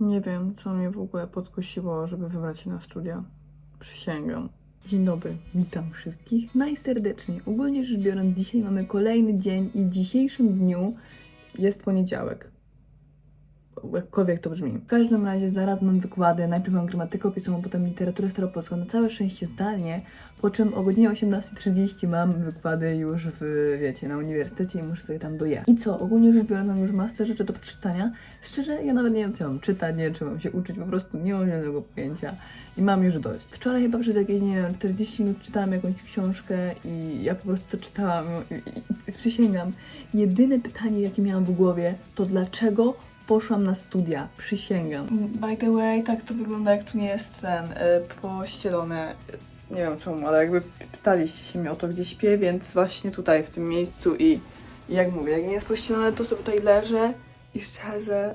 Nie wiem, co mnie w ogóle podkusiło, żeby wybrać się na studia. Przysięgam. Dzień dobry, witam wszystkich najserdeczniej. Ogólnie rzecz biorąc, dzisiaj mamy kolejny dzień i w dzisiejszym dniu jest poniedziałek. Jakkolwiek to brzmi. W każdym razie zaraz mam wykłady. Najpierw mam gramatykę opisową, potem literaturę staropolską. Na całe szczęście zdalnie. Po czym o godzinie 18.30 mam wykłady już w, wiecie, na uniwersytecie i muszę sobie tam dojechać. I co? Ogólnie rzecz biorąc mam już masę rzeczy do przeczytania. Szczerze, ja nawet nie wiem, co mam czytać, nie, czy mam się uczyć, po prostu nie mam żadnego pojęcia. I mam już dość. Wczoraj chyba przez jakieś, nie wiem, 40 minut czytałam jakąś książkę i ja po prostu to czytałam i, i, i przysięgam. Jedyne pytanie, jakie miałam w głowie, to dlaczego poszłam na studia. Przysięgam. By the way, tak to wygląda, jak tu nie jest ten y, pościelone. Nie wiem czemu, ale jakby pytaliście się mnie o to, gdzie śpię, więc właśnie tutaj, w tym miejscu i, i jak mówię, jak nie jest pościelone, to sobie tutaj leżę i szczerze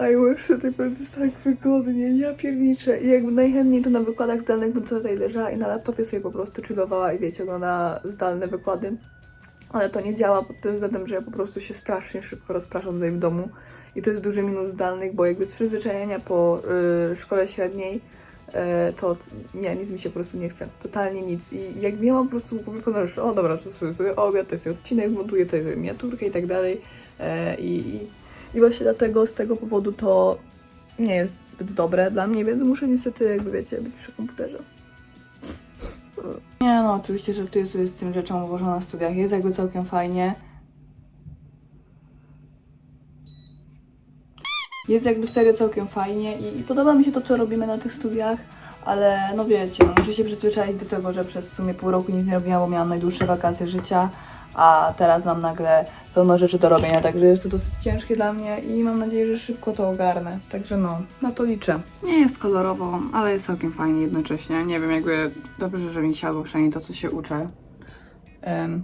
I wish tutaj będzie tak wygodnie, ja pierniczę. I jakby najchętniej to na wykładach zdalnych bym tutaj leżała i na laptopie sobie po prostu chillowała i wiecie, oglądała zdalne wykłady. Ale to nie działa pod tym względem, że ja po prostu się strasznie szybko rozpraszam tutaj w domu. I to jest duży minus zdalnych, bo jakby z przyzwyczajenia po y, szkole średniej y, to nie, nic mi się po prostu nie chce. Totalnie nic. I jak miałam po prostu w głowie pomysł, że o dobra, to sobie, sobie obiad, to sobie odcinek zmontuję, to sobie miniaturkę i tak dalej. I, i, I właśnie dlatego, z tego powodu to nie jest zbyt dobre dla mnie, więc muszę niestety, jakby wiecie, być przy komputerze. Nie no, oczywiście żartuję sobie z tym rzeczą, bo na studiach jest jakby całkiem fajnie. Jest jakby serio całkiem fajnie i, i podoba mi się to, co robimy na tych studiach, ale no wiecie, no, muszę się przyzwyczaić do tego, że przez w sumie pół roku nic nie robiłam, bo miałam najdłuższe wakacje życia, a teraz mam nagle pełno rzeczy do robienia, także jest to dosyć ciężkie dla mnie i mam nadzieję, że szybko to ogarnę. Także no, na to liczę. Nie jest kolorowo, ale jest całkiem fajnie jednocześnie. Nie wiem, jakby dobrze, że mi siadło przynajmniej to, co się uczę. Em,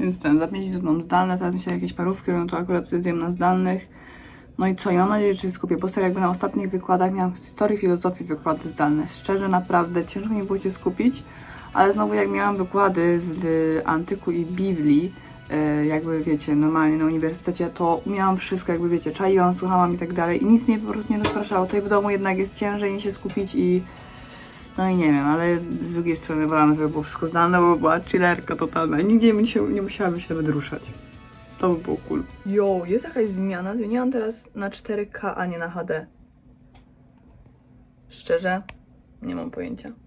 więc ten, za 5 minut mam zdalne, teraz mi się jakieś parówki robią, to akurat zjem na zdalnych. No i co, i mam nadzieję, że się skupię, bo serio jakby na ostatnich wykładach miałam historii filozofii wykłady zdalne. Szczerze, naprawdę ciężko mi było się skupić, ale znowu jak miałam wykłady z y, antyku i Biblii, y, jakby wiecie, normalnie na uniwersytecie, to umiałam wszystko, jakby wiecie, czaiłam, słuchałam i tak dalej i nic mnie po prostu nie rozpraszało. Tutaj w domu jednak jest ciężej mi się skupić i no i nie wiem, ale z drugiej strony wolałam, żeby było wszystko zdane, bo była chillerka totalna. Nigdzie mi się, nie musiałabym się nawet ruszać. To by było cool. Jo, jest jakaś zmiana. Zmieniłam teraz na 4K, a nie na HD. Szczerze, nie mam pojęcia.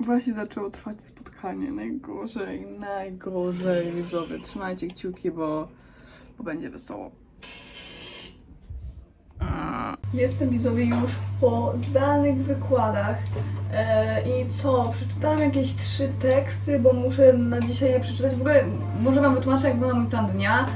Właśnie zaczęło trwać spotkanie. Najgorzej, najgorzej, widzowie. Trzymajcie kciuki, bo, bo będzie wesoło. Jestem widzowie już po zdalnych wykładach. E, I co? Przeczytałam jakieś trzy teksty, bo muszę na dzisiaj je przeczytać. W ogóle może Wam wytłumaczę, jak wygląda mój plan dnia,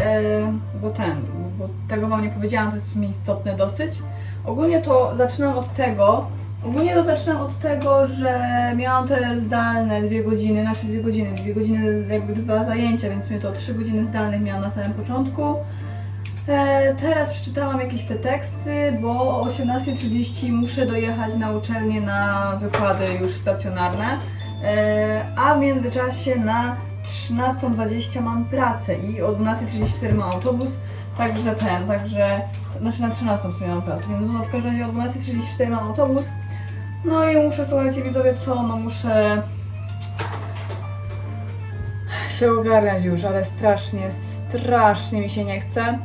e, bo ten, bo tego Wam nie powiedziałam, to jest mi istotne dosyć. Ogólnie to zaczynam od tego, ogólnie to zaczynam od tego, że miałam te zdalne dwie godziny, znaczy dwie godziny, dwie godziny jakby dwa zajęcia, więc sumie to trzy godziny zdalnych miałam na samym początku. E, teraz przeczytałam jakieś te teksty, bo o 18.30 muszę dojechać na uczelnię na wykłady już stacjonarne, e, a w międzyczasie na 13.20 mam pracę i o 12.34 mam autobus, także ten, także, znaczy na 13 w sumie mam pracę, więc w każdym razie o 12.34 mam autobus, no i muszę, słuchajcie widzowie, co, no muszę się ogarniać już, ale strasznie, strasznie mi się nie chce.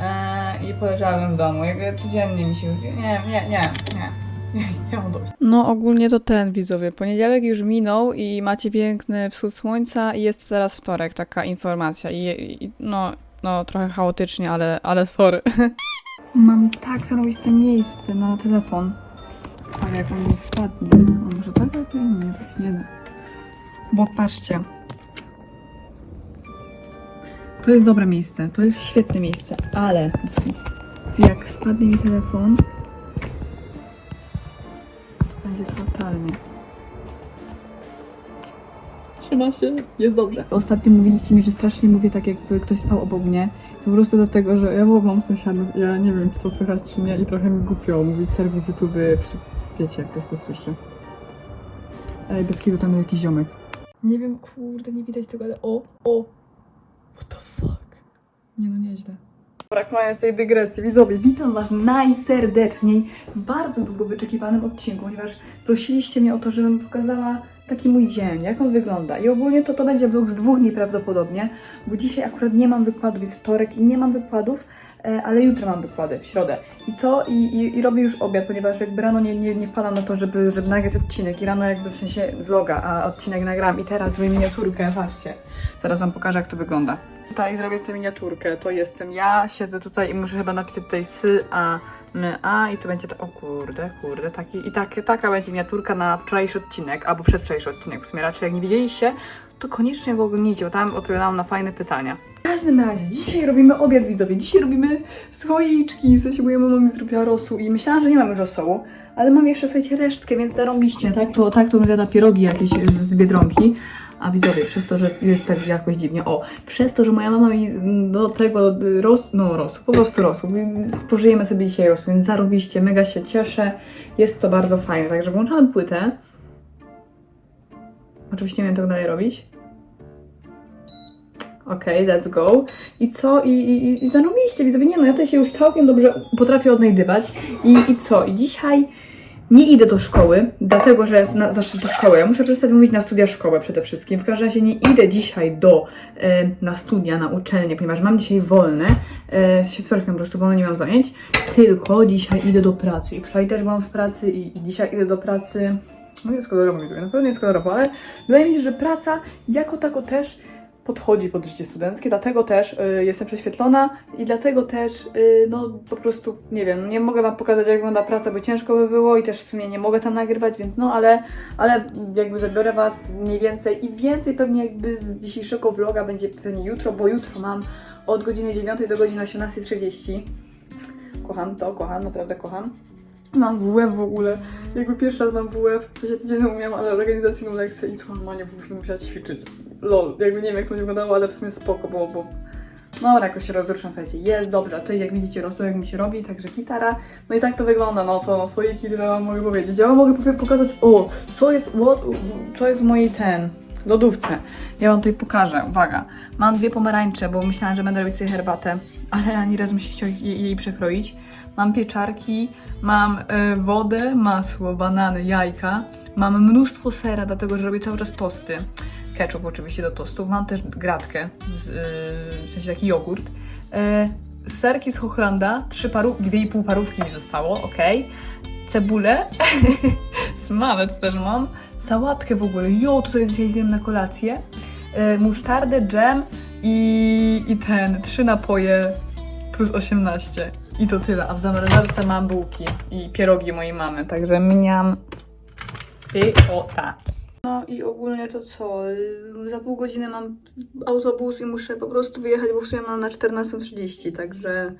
Eee, I poleżałabym w domu. Jakby codziennie mi się już. Nie, nie, nie, nie. Ja mam dość. No ogólnie to ten widzowie. Poniedziałek już minął i macie piękny wschód słońca i jest teraz wtorek, taka informacja. I, i no, no trochę chaotycznie, ale, ale sorry. Mam tak zrobić to miejsce na telefon. Ale jak on nie spadnie. A może tak lepiej? Nie, tak się nie da. Bo patrzcie. To jest dobre miejsce, to jest świetne miejsce, ale jak spadnie mi telefon, to będzie fatalnie. Trzyma się, jest dobrze. Ostatnio mówiliście mi, że strasznie mówię tak, jakby ktoś spał obok mnie. To po prostu dlatego, że ja mam sąsiadów, ja nie wiem, czy to słychać, czy nie i trochę mi głupio mówić serwis YouTube, przy... wiecie, jak ktoś to słyszy. Ej, bez kitu tam jest jakiś ziomek. Nie wiem, kurde, nie widać tego, ale o, o, What the fuck? Nie no, nieźle. Dobra, koniec tej dygresji. Widzowie, witam Was najserdeczniej w bardzo długo wyczekiwanym odcinku, ponieważ prosiliście mnie o to, żebym pokazała taki mój dzień, jak on wygląda. I ogólnie to to będzie vlog z dwóch dni prawdopodobnie, bo dzisiaj akurat nie mam wykładów, jest wtorek i nie mam wykładów, e, ale jutro mam wykłady, w środę. I co? I, i, i robię już obiad, ponieważ jakby rano nie, nie, nie wpadam na to, żeby, żeby nagrać odcinek i rano jakby w sensie vloga, a odcinek nagram i teraz zrobię miniaturkę, patrzcie. Zaraz Wam pokażę, jak to wygląda. Tutaj zrobię sobie miniaturkę, to jestem ja, siedzę tutaj i muszę chyba napisać tutaj sy, a, a i to będzie, ta, o kurde, kurde, taki, i tak, taka będzie miniaturka na wczorajszy odcinek, albo przedwczorajszy odcinek, w sumie raczej jak nie widzieliście, to koniecznie go oglądnijcie, bo tam odpowiadałam na fajne pytania. W każdym razie, dzisiaj robimy obiad widzowie, dzisiaj robimy słoiczki, w sensie moja mama mi zrobiła rosół i myślałam, że nie mam już rosołu, ale mam jeszcze, słuchajcie, resztkę, więc zarąbiście, tak? To, tak to bym zjadła pierogi jakieś z Biedronki, a widzowie, przez to, że jest tak jakoś dziwnie, o, przez to, że moja mama mi do tego ros, no rosół, po prostu rosół, spożyjemy sobie dzisiaj rosół, więc zarobiście, mega się cieszę, jest to bardzo fajne, także włączamy płytę, oczywiście nie wiem tego dalej robić, Okej, let's go. I co? I, i, i zarobiliście, widzowie. Nie no, ja tutaj się już całkiem dobrze potrafię odnajdywać. I, I co? I dzisiaj nie idę do szkoły, dlatego że na, znaczy do szkoły. Ja muszę przestać mówić na studia szkołę przede wszystkim. W każdym razie nie idę dzisiaj do e, na studia, na uczelnię, ponieważ mam dzisiaj wolne. E, się wtorek mam po prostu wolne, nie mam zajęć. Tylko dzisiaj idę do pracy. I wczoraj też byłam w pracy i, i dzisiaj idę do pracy. No jest kolorowo, widzowie, na pewno jest kolorowo, ale wydaje mi się, że praca jako tako też podchodzi pod życie studenckie, dlatego też y, jestem prześwietlona i dlatego też, y, no po prostu, nie wiem, nie mogę Wam pokazać jak wygląda praca, bo ciężko by było i też w sumie nie mogę tam nagrywać, więc no, ale, ale jakby zabiorę Was mniej więcej i więcej pewnie jakby z dzisiejszego vloga będzie pewnie jutro, bo jutro mam od godziny 9 do godziny 18.30. Kocham to, kocham, naprawdę kocham. Mam WF w ogóle. Jakby pierwszy raz mam WF, to się tydzień temu miałam ale organizacyjną lekcję i tu normalnie WF musiała ćwiczyć. Lol, jakby nie wiem jak to wyglądało, ale w sumie spoko, bo, bo no ale jakoś się rozruszam, słuchajcie, jest dobrze, tutaj jak widzicie rosół jak mi się robi, także gitara, no i tak to wygląda, no co, no słoiki tyle wam mogę powiedzieć. Ja wam mogę pokazać, o, co jest, what, co jest w mojej ten, lodówce. Ja wam tutaj pokażę, uwaga, mam dwie pomarańcze, bo myślałam, że będę robić sobie herbatę, ale ani razu mi się chciał jej, jej przekroić. Mam pieczarki, mam e, wodę, masło, banany, jajka, mam mnóstwo sera, dlatego że robię cały czas tosty ketchup oczywiście do tostów. Mam też gratkę, z, yy, w sensie taki jogurt. Yy, serki z Hochlanda, trzy paru, dwie i pół parówki mi zostało, ok. Cebulę, smalec też mam. Sałatkę w ogóle, jo, tutaj dzisiaj zjem na kolację. Yy, musztardę, dżem i, i ten, trzy napoje plus 18. I to tyle, a w zamrażarce mam bułki i pierogi mojej mamy, także mniam pychota. No i ogólnie to co? Za pół godziny mam autobus i muszę po prostu wyjechać, bo w sumie mam na 14.30, także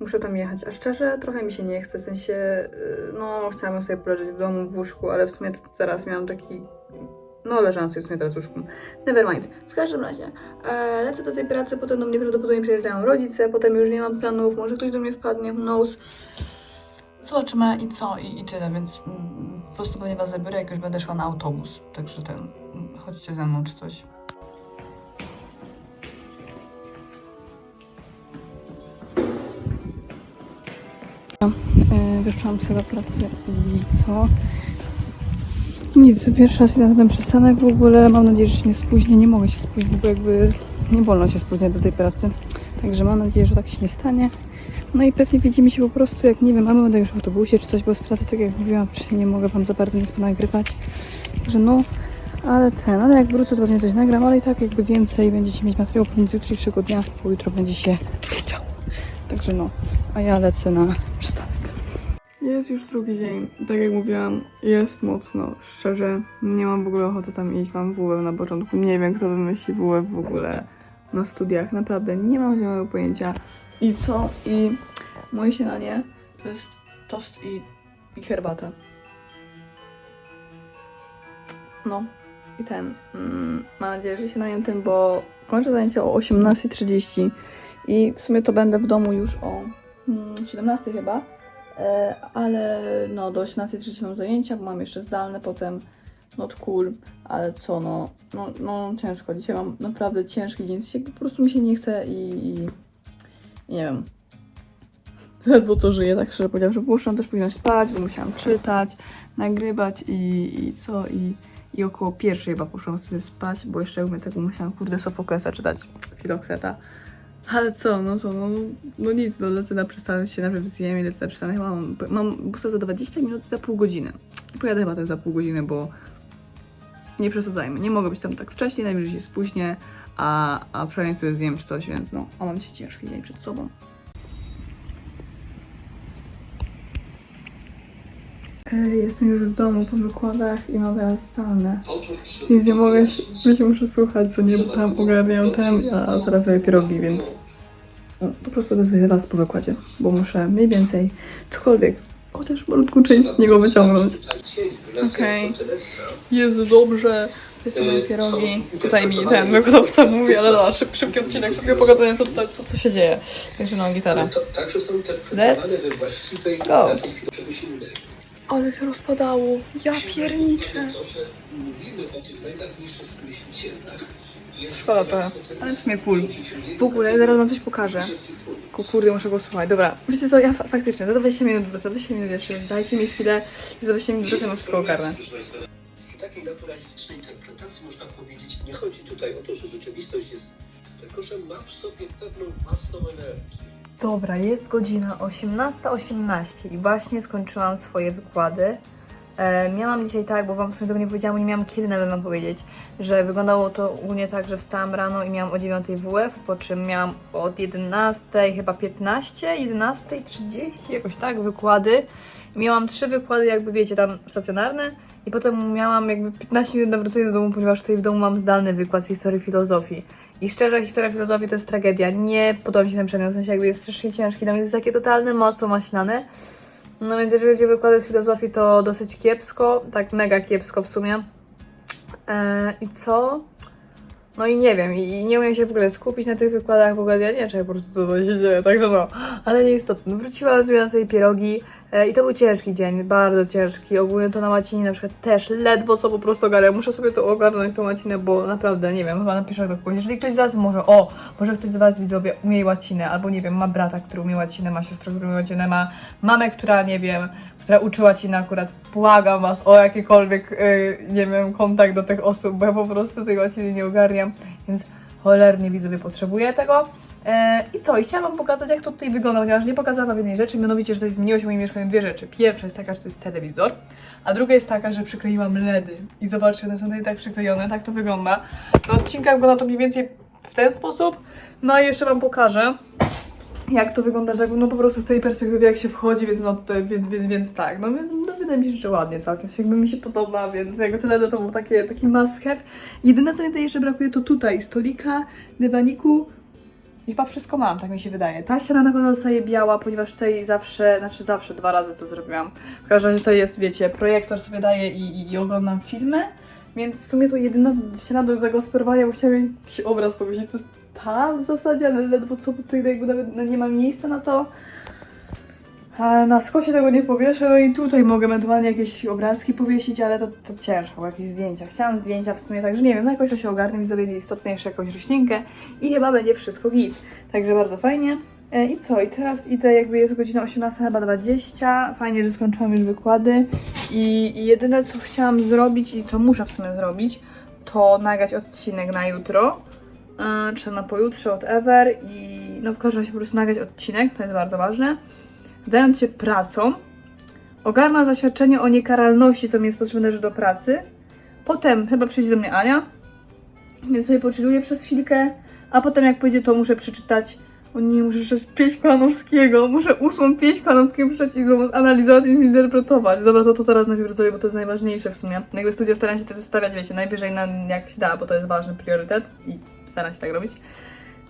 muszę tam jechać. A szczerze, trochę mi się nie chce, w sensie, yy, no chciałabym sobie poleżeć w domu, w łóżku, ale w sumie zaraz miałam taki, no sobie w sumie teraz w łóżku. Nevermind. W każdym razie, e, lecę do tej pracy, potem do mnie prawdopodobnie przyjeżdżają rodzice, potem już nie mam planów, może ktoś do mnie wpadnie, who knows. Zobaczymy i co, i, i tyle, więc mm, po prostu pewnie was zabiorę, jak już będę szła na autobus. Także ten, mm, chodźcie ze mną czy coś. E, Wyszłam sobie do pracy i co? Nic, pierwszy raz idę na ten przystanek w ogóle. Mam nadzieję, że się nie spóźnię. Nie mogę się spóźnić, bo jakby nie wolno się spóźniać do tej pracy. Także mam nadzieję, że tak się nie stanie. No i pewnie widzimy się po prostu, jak nie wiem, mamy będę już w autobusie czy coś, bo z pracy, tak jak mówiłam wcześniej, nie mogę Wam za bardzo nic ponagrywać. Także no, ale ten, ale jak wrócę, to pewnie coś nagram, ale i tak jakby więcej będziecie mieć materiału z jutrzejszego dnia, bo jutro będzie się wiedział. Także no, a ja lecę na przystanek. Jest już drugi dzień. Tak jak mówiłam, jest mocno. Szczerze, nie mam w ogóle ochoty tam iść. Mam WF na początku. Nie wiem, kto wymyśli WF w ogóle na studiach. Naprawdę, nie mam zielonego pojęcia. I co? I moje śniadanie to jest tost i, i herbata. No. I ten. Mm, mam nadzieję, że się najem tym, bo kończę zajęcia o 18.30 i w sumie to będę w domu już o mm, 17 chyba. E, ale no do 18.30 mam zajęcia, bo mam jeszcze zdalne potem not cool, ale co no, no, no ciężko, dzisiaj mam naprawdę ciężki dzień, po prostu mi się nie chce i, i, I nie wiem. Ledwo to żyję, tak szczerze powiedziawszy. Muszę też później spać, bo musiałam czytać, nagrywać i, i co? I, I około pierwszej chyba poszłam sobie spać, bo jeszcze jakby tego musiałam, kurde, Sofoklesa czytać, Filokreta. Ale co, no co, no, no nic, no lecę na przystanek, się najpierw zjem i lecę na przystanek. Mam, mam busa za 20 minut, za pół godziny. Pojadę chyba tak za pół godziny, bo nie przesadzajmy. Nie mogę być tam tak wcześniej, najwyżej się spóźnię, a, a przynajmniej sobie zjem czy coś, więc no, a mam dzisiaj ciężki dzień przed sobą. Jestem już w domu po wykładach i mam teraz zdalne. Więc nie mogę, wiecie, muszę słuchać, co nie, bo tam ogarniam ten, a teraz robię pierogi, więc no, po prostu wezmę was po wykładzie, bo muszę mniej więcej cokolwiek, chociaż malutką część z niego wyciągnąć. Okej. Jezu, dobrze. Jeszcze moje pierogi. Tutaj mi ten wykładowca mówi, ale dobra, szyb, szybki odcinek, szybkie pogadanie, co, co, co, co się dzieje. Także są interpretowane Let's go. Ale się rozpadało, ja pierniczę. Szkoda trochę, ale w sumie cool. W ogóle, zaraz wam coś pokażę. Ku- Kurde, muszę go słuchać. Dobra, wiecie co, ja fa- faktycznie za 20 minut wrócę, za 20 minut jeszcze, dajcie mi chwilę i za 20 minut wrócę, mam wszystko ogarnę. W takiej naturalistycznej interpretacji można powiedzieć, nie chodzi tutaj o to, że rzeczywistość jest, tylko że ma w sobie pewną masną energię. Dobra, jest godzina 18.18 i właśnie skończyłam swoje wykłady. E, miałam dzisiaj tak, bo wam w sumie tego nie powiedziałam, nie miałam kiedy nawet wam powiedzieć, że wyglądało to ogólnie tak, że wstałam rano i miałam o 9 WF, po czym miałam od 11, chyba 15, 11.30, jakoś tak, wykłady. Miałam trzy wykłady, jakby wiecie, tam stacjonarne i potem miałam jakby 15 minut na wrócenie do domu, ponieważ tutaj w domu mam zdalny wykład z historii filozofii. I szczerze, historia filozofii to jest tragedia. Nie podoba mi się ten przedmiot, w sensie jakby jest strasznie ciężki, tam jest takie totalne masło maślane. No więc jeżeli chodzi o wykłady z filozofii, to dosyć kiepsko, tak mega kiepsko w sumie. Eee, I co? No i nie wiem, i nie umiem się w ogóle skupić na tych wykładach, w ogóle ja nie wiem, po prostu co się dzieje, także no, ale nieistotne. Wróciłam, zrobiłam sobie pierogi i to był ciężki dzień, bardzo ciężki. Ogólnie to na łacinie na przykład też ledwo co po prostu ogarniam. Muszę sobie to ogarnąć, tą łacinę, bo naprawdę, nie wiem, chyba napiszę do kogoś. Jeżeli ktoś z Was może, o, może ktoś z Was widzowie umie łacinę, albo nie wiem, ma brata, który umie łacinę, ma siostrę, która umie łacinę, ma mamę, która, nie wiem, która uczy łacinę akurat, błagam Was o jakikolwiek, yy, nie wiem, kontakt do tych osób, bo ja po prostu tej łaciny nie ogarniam, więc cholernie widzowie potrzebuję tego. E, I co? I chciałam Wam pokazać, jak to tutaj wygląda, ponieważ nie pokazałam jednej rzeczy, mianowicie, że to zmieniło się w moim mieszkaniu dwie rzeczy. Pierwsza jest taka, że to jest telewizor, a druga jest taka, że przykleiłam LEDy. I zobaczcie, one są tutaj tak przyklejone, tak to wygląda. Na odcinkach wygląda to mniej więcej w ten sposób. No i jeszcze Wam pokażę, jak to wygląda, że no po prostu z tej perspektywy jak się wchodzi, więc no to, więc, więc, więc tak, no więc no, wydaje mi się, że ładnie całkiem, jakby mi się podoba, więc jakby te LEDy to był takie, taki must have. Jedyne co mi tutaj jeszcze brakuje to tutaj stolika, dywaniku, i chyba wszystko mam, tak mi się wydaje. Ta ściana na pewno zostaje biała, ponieważ tutaj zawsze, znaczy zawsze dwa razy to zrobiłam. W każdym razie to jest, wiecie, projektor sobie daje i, i, i oglądam filmy, więc w sumie to jedyna ściana do zagospodarowania, bo chciałam jakiś obraz powiesić, to jest ta w zasadzie, ale ledwo co, jakby nawet nie ma miejsca na to. A na skosie tego nie powieszę, no i tutaj mogę ewentualnie jakieś obrazki powiesić, ale to, to ciężko, jakieś zdjęcia. Chciałam zdjęcia w sumie, także nie wiem, no jakoś to się ogarnę, widzowie nieistotne jeszcze jakąś roślinkę i chyba będzie wszystko git. Także bardzo fajnie. E, I co? I teraz idę, jakby jest godzina 18, chyba 20. Fajnie, że skończyłam już wykłady. I, I jedyne, co chciałam zrobić i co muszę w sumie zrobić, to nagrać odcinek na jutro. Czy na pojutrze od Ever i no w każdym razie po prostu nagrać odcinek, to jest bardzo ważne. Zająć się pracą, ogarnąć zaświadczenie o niekaralności, co mi jest potrzebne też do pracy. Potem chyba przyjdzie do mnie Ania, więc sobie poczytuję przez chwilkę, a potem jak pójdzie, to muszę przeczytać. O nie, muszę jeszcze pieśń Klanowskiego, muszę ósmą pieśń Klanowskiego przeczytać i zanalizować i zinterpretować. Dobra, to, to teraz najpierw zrobię, bo to jest najważniejsze w sumie. Jakby studia staram się też stawiać, wiecie, najwyżej na jak się da, bo to jest ważny priorytet i staram się tak robić.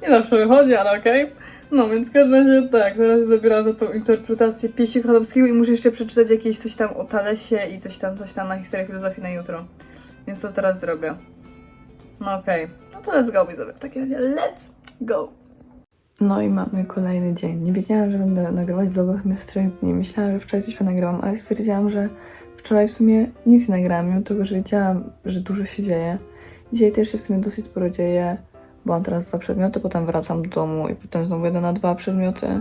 Nie zawsze wychodzi, ale okej. No więc w każdym razie tak, teraz zabieram za tą interpretację pieśni Klanowskiego i muszę jeszcze przeczytać jakieś coś tam o Talesie i coś tam, coś tam na historię filozofii na jutro. Więc to teraz zrobię. No okej, no to let's go widzowie. W takim razie let's go! No i mamy kolejny dzień. Nie wiedziałam, że będę nagrywać vloga zamiast 3 dni. Myślałam, że wczoraj coś nagrałam, ale stwierdziłam, że wczoraj w sumie nic nie nagrałam, mimo tego, że wiedziałam, że dużo się dzieje. Dzisiaj też się w sumie dosyć sporo dzieje, bo mam teraz dwa przedmioty, potem wracam do domu i potem znowu jedę na dwa przedmioty.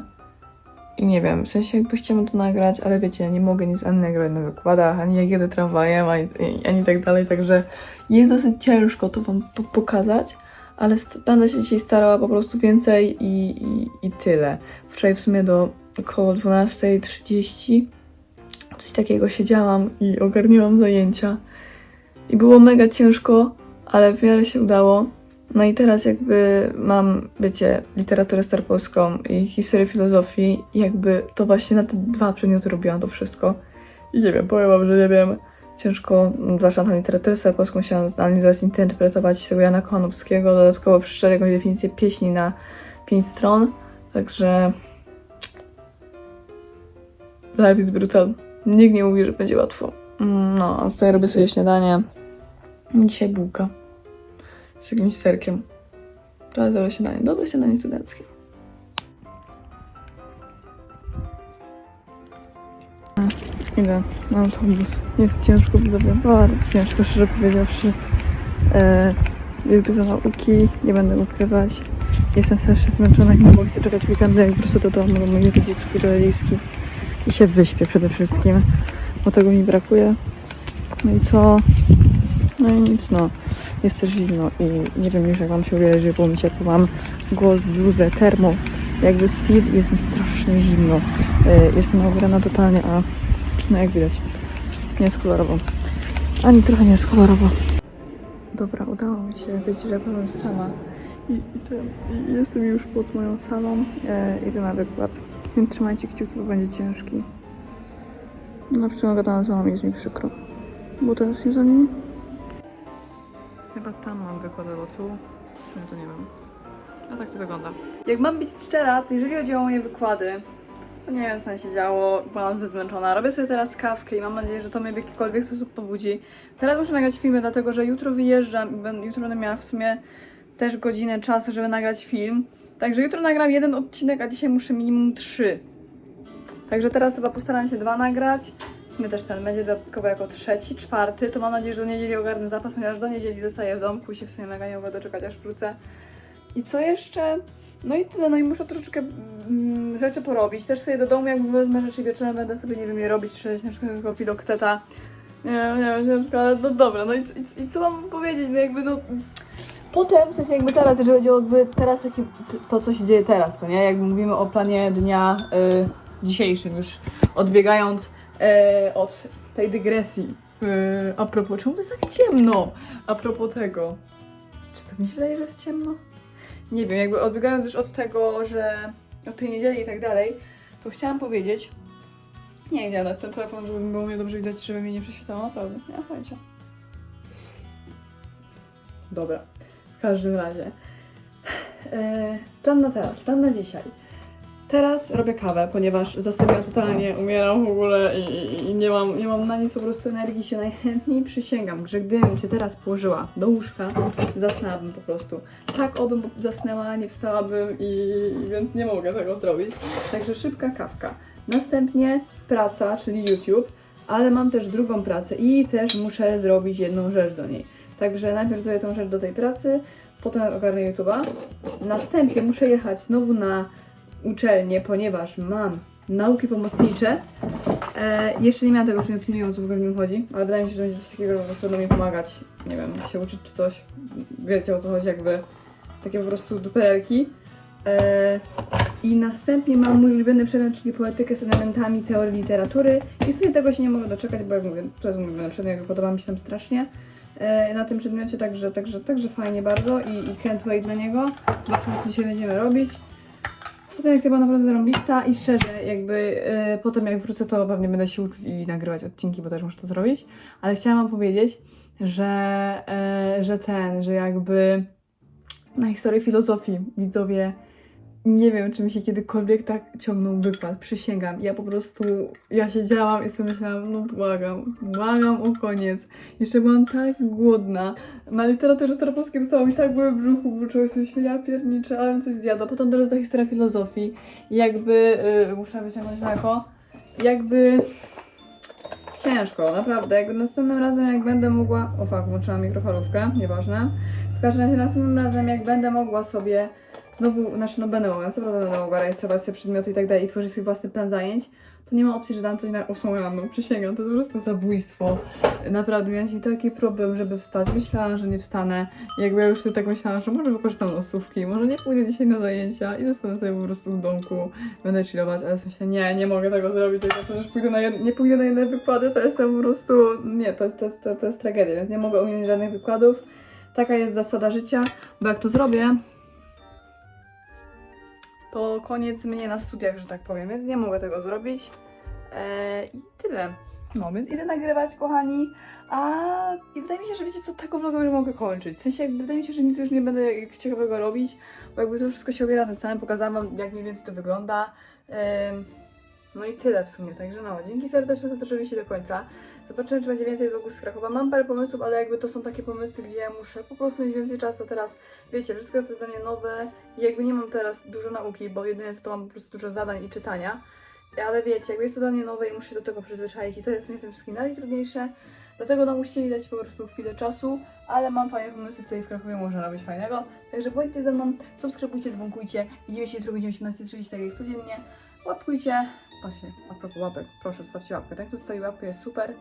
I nie wiem, w sensie jakby chciałam to nagrać, ale wiecie, ja nie mogę nic ani nagrać na wykładach, ani jak jedę tramwajem, ani, ani tak dalej, także jest dosyć ciężko to wam po- pokazać, ale będę się dzisiaj starała po prostu więcej i, i, i tyle. Wczoraj w sumie do około 12.30 coś takiego siedziałam i ogarniałam zajęcia. I było mega ciężko, ale w miarę się udało. No i teraz jakby mam, wiecie, literaturę staropolską i historię filozofii i jakby to właśnie na te dwa przedmioty robiłam to wszystko. I nie wiem, powiem wam, że nie wiem, ciężko, zwłaszcza na literaturę staropolską musiałam zanalizować, interpretować tego Jana Kochanowskiego, dodatkowo przeczytać jakąś definicję pieśni na pięć stron, także life is brutal. Nikt nie mówi, że będzie łatwo. Mm, No, a tutaj robię sobie śniadanie. Dzisiaj bułka. Z jakimś serkiem. To jest dobre śniadanie. Dobre śniadanie studenckie. Idę na autobus. Jest ciężko, widzowie. Bardzo ciężko, szczerze powiedziawszy. E, jest dużo nauki, nie będę ukrywać. Jestem strasznie zmęczona i mogę się czekać weekendu, jak wrócę do domu, do moich rodziców i. I się wyśpię przede wszystkim, bo tego mi brakuje. No i co? No i nic, no. Jest też zimno i nie wiem już jak mam się uwierzyć, bo mi ciepło. Mam golf, bluzę, termo. Jakby Steve jest mi strasznie zimno. E, Jestem ubrana totalnie, a no jak widać, nie jest kolorowo. Ani trochę nie jest kolorowo. Dobra, udało mi się być, że byłem sama. I, i, i jestem już pod moją salą. E, idę na wykład. Więc trzymajcie kciuki, bo będzie ciężki. Na przykład gadałam z mamą jest mi przykro. Bo teraz nie za nimi. Chyba tam mam wykład, albo tu. W sumie to nie wiem. A tak to wygląda. Jak mam być szczera, to jeżeli chodzi o moje wykłady, nie wiem co tam się działo, byłam zbyt zmęczona. Robię sobie teraz kawkę i mam nadzieję, że to mnie w jakikolwiek sposób pobudzi. Teraz muszę nagrać filmy, dlatego że jutro wyjeżdżam i jutro będę miała w sumie też godzinę czasu, żeby nagrać film. Także jutro nagram jeden odcinek, a dzisiaj muszę minimum trzy. Także teraz chyba postaram się dwa nagrać. W sumie też ten będzie dodatkowo jako trzeci, czwarty. To mam nadzieję, że do niedzieli ogarnę zapas, ponieważ do niedzieli zostaję w domku i się w sumie mega nie mogę doczekać, aż wrócę. I co jeszcze? No i tyle, no i muszę troszeczkę mm, rzeczy porobić. Też sobie do domu jakby wezmę rzeczy wieczorem, będę sobie, nie wiem, je robić, czytać na przykład tylko filokteta. Nie wiem, nie wiem, ale no dobra, no i, i, i co mam powiedzieć, no jakby no... Potem, w sensie jakby teraz, jeżeli chodzi o jakby teraz taki, to, co się dzieje teraz, to nie? Jakby mówimy o planie dnia y, dzisiejszym, już odbiegając y, od tej dygresji. Y, a propos, czemu to jest tak ciemno? A propos tego. Czy to mi się wydaje, że jest ciemno? Nie wiem, jakby odbiegając już od tego, że od tej niedzieli i tak dalej, to chciałam powiedzieć, nie wiem, ten telefon, żeby było mnie dobrze widać, żeby mnie nie prześwietlało, naprawdę, nie mam pojęcia. Dobra, w każdym razie. E, plan na teraz, plan na dzisiaj. Teraz robię kawę, ponieważ zasypiam totalnie, umieram w ogóle i, i, i nie, mam, nie mam na nic po prostu energii się najchętniej przysięgam, że gdybym cię teraz położyła do łóżka, zasnęłabym po prostu. Tak obym zasnęła, nie wstałabym i, więc nie mogę tego zrobić. Także szybka kawka. Następnie praca, czyli YouTube, ale mam też drugą pracę i też muszę zrobić jedną rzecz do niej. Także najpierw zrobię tą rzecz do tej pracy, potem ogarnę YouTube'a. Następnie muszę jechać znowu na uczelnię, ponieważ mam nauki pomocnicze. E, jeszcze nie miałam tego, już nie opiniuję, o co w ogóle nim chodzi, ale wydaje mi się, że będzie coś takiego, że po prostu będą mi pomagać, nie wiem, się uczyć czy coś. Wiecie o co chodzi, jakby takie po prostu duperelki. E, I następnie mam mój ulubiony przedmiot, czyli poetykę z elementami teorii literatury. I w sumie tego się nie mogę doczekać, bo jak mówię, to jest mój ulubiony przedmiot, podoba mi się tam strasznie e, na tym przedmiocie, także, także, także fajnie bardzo i, i can't wait na niego. Zobaczymy, co dzisiaj będziemy robić. Lekcja była naprawdę zarąbista i szczerze, jakby e, potem jak wrócę, to pewnie będę się uczyć i nagrywać odcinki, bo też muszę to zrobić. Ale chciałam wam powiedzieć, że, e, że ten, że jakby na historię filozofii widzowie nie wiem, czy mi się kiedykolwiek tak ciągnął wykład, przysięgam. Ja po prostu, ja siedziałam i sobie myślałam, no błagam, błagam o koniec. Jeszcze byłam tak głodna. Na literaturze staropolskiej dostałam mi tak były w brzuchu, wyczułam sobie się, ja pierniczę, ale coś zjadła. Potem teraz ta historia filozofii jakby, yy, muszę wyciągnąć mleko, jakby ciężko, naprawdę. Jakby następnym razem, jak będę mogła, o fuck, włączyłam mikrofalówkę, nieważne, W każdym razie następnym razem, jak będę mogła sobie znowu, znaczy no będę mogła, na 100% będę mogła rejestrować sobie przedmioty i tak dalej i tworzyć swój własny plan zajęć, to nie ma opcji, że dam coś na 8 rano, przysięgam, to jest po prostu zabójstwo. Naprawdę miałam dzisiaj taki problem, żeby wstać, myślałam, że nie wstanę, jakby ja już tak myślałam, że może wykorzystam nosówki, może nie pójdę dzisiaj na zajęcia i zostanę sobie po prostu w domku, będę chillować, ale sensie nie, nie mogę tego zrobić, jak ja przecież pójdę na jed- nie pójdę na jedne wykłady, to jestem po prostu, nie, to jest, to jest, to, to jest tragedia, więc nie mogę ominąć żadnych wykładów. Taka jest zasada życia, bo jak to zrobię, to koniec mnie na studiach, że tak powiem, więc nie mogę tego zrobić. Eee, I tyle. No, więc idę nagrywać, kochani. A i wydaje mi się, że wiecie co, tego vloga już mogę kończyć. W sensie jakby wydaje mi się, że nic już nie będę ciekawego robić, bo jakby to wszystko się obiera na całym, pokazałam wam jak mniej więcej to wygląda. Em, no i tyle w sumie, także no, dzięki serdecznie za to, że byliście do końca. Zobaczymy, czy będzie więcej vlogów z Krakowa. Mam parę pomysłów, ale jakby to są takie pomysły, gdzie ja muszę po prostu mieć więcej czasu. Teraz, wiecie, wszystko jest dla mnie nowe i jakby nie mam teraz dużo nauki, bo jedynie to mam po prostu dużo zadań i czytania. Ale wiecie, jakby jest to dla mnie nowe i muszę się do tego przyzwyczaić i to jest mi tym wszystkim najtrudniejsze. Dlatego no musicie dać po prostu chwilę czasu, ale mam fajne pomysły, co i w Krakowie można robić fajnego. Także bądźcie ze mną, subskrybujcie, dzwonkujcie. Widzimy się jutro o godzinie 18.30, tak jak codziennie. Łapkujcie. Właśnie, a propos łapek, proszę zostawcie łapkę. Tak, tu zostawi łapkę, jest super.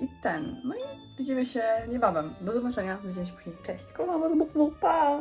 I ten. No i widzimy się niebawem. Do zobaczenia, widzimy się później. Cześć, kocham was mocno, pa!